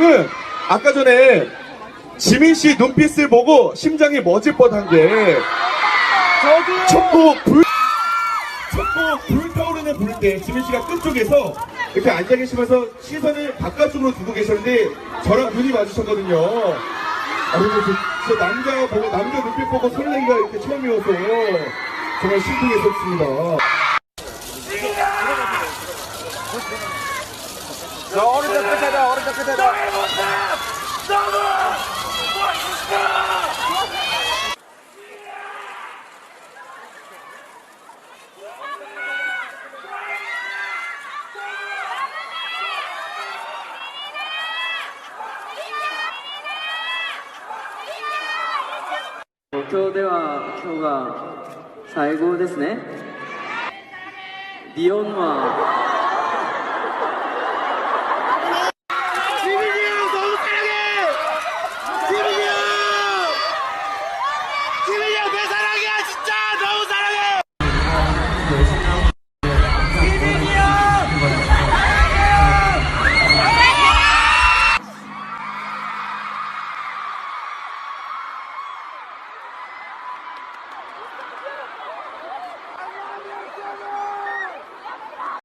저는 아까 전에 지민 씨 눈빛을 보고 심장이 멎을 뻔한 게 첫곡 불, 첫곡 불타오르는 부를 때 지민 씨가 끝쪽에서 이렇게 앉아 계시면서 시선을 바깥쪽으로 두고 계셨는데 저랑 눈이 마주쳤거든요. 아, 근데 저, 저 남자 보고, 남자 눈빛 보고 설레기가 이렇게 처음이어서 정말 심쿵했었습니다. 東京では今日が最後ですね。ビヨンは 김민영 왜 사랑해 진짜. 너무 사랑해.